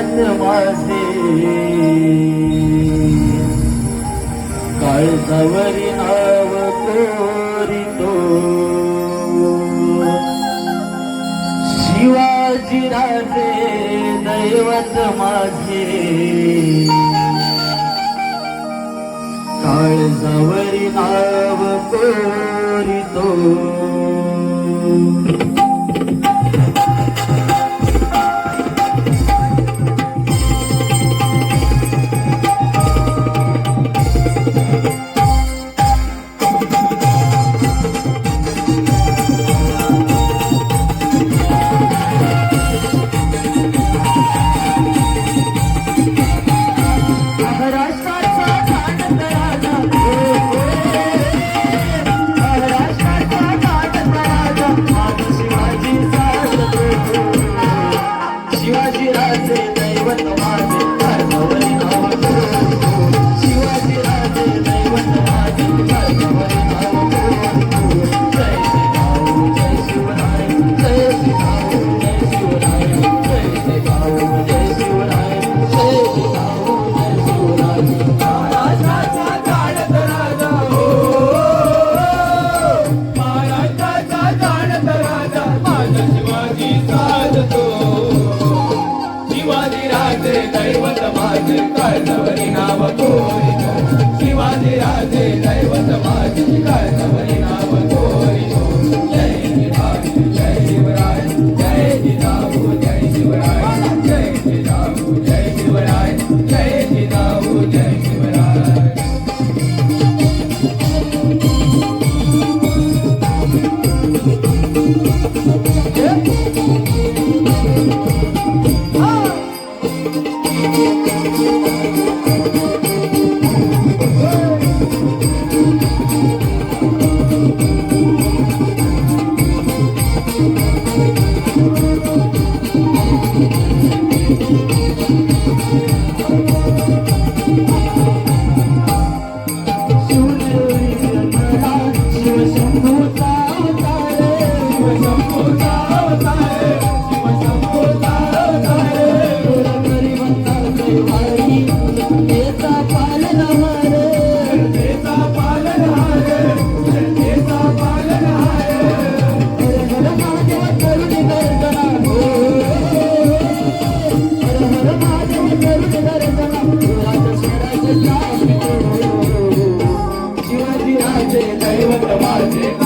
जीवन माझे काळसावरी नाव कोरितो शिवाजी राजे दैवत माझे काळसावरी नाव कोरितो. काय नवरी नाव तो शिवाजी राजे दैवत माझी काय नवरी?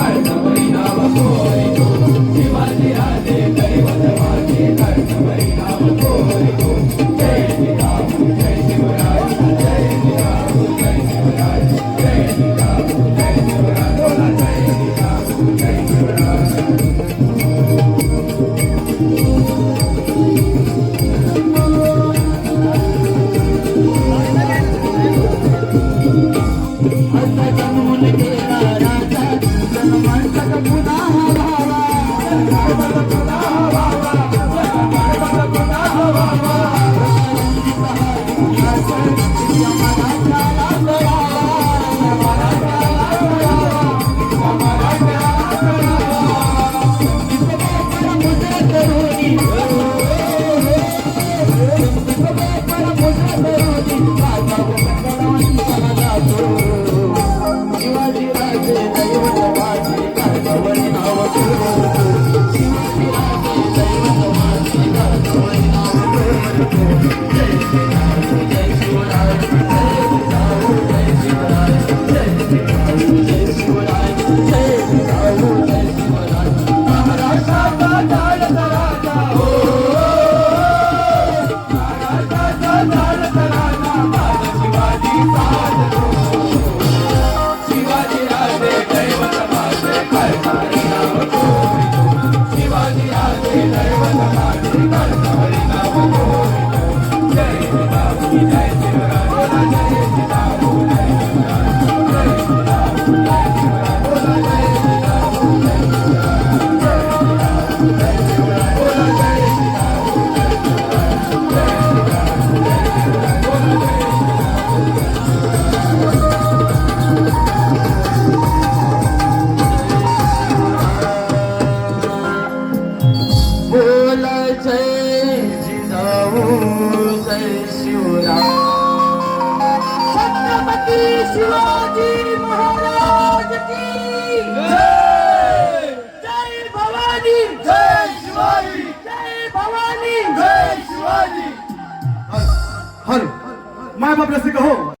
I'm not Bye. जय जिजाऊ जय! शिवराम छत्रपती शिवाजी! महाराज की जय जय हर माय बाप रसिक हो।